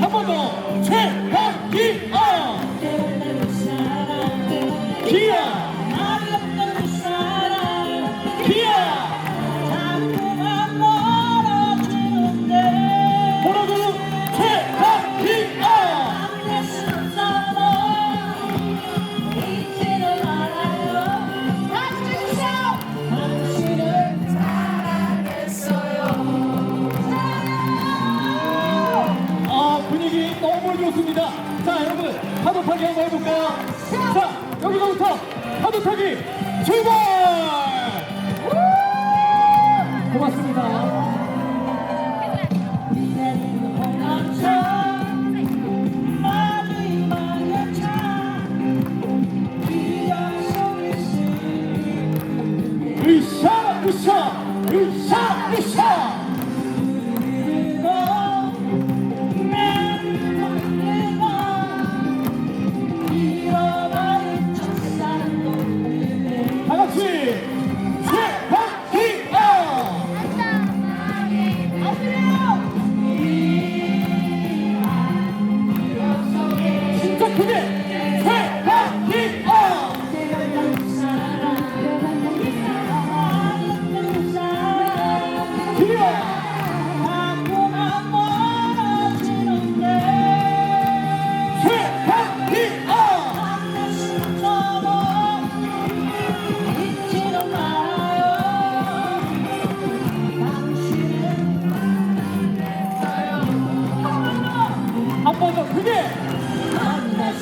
한번더. 최강기업 있습니다. 자, 여러분, 파도 타기 한번 해볼까요? 자, 여기서부터 파도 타기 출발! 고맙습니다. 으쌰, 으쌰, 으쌰, 으쌰!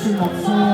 是放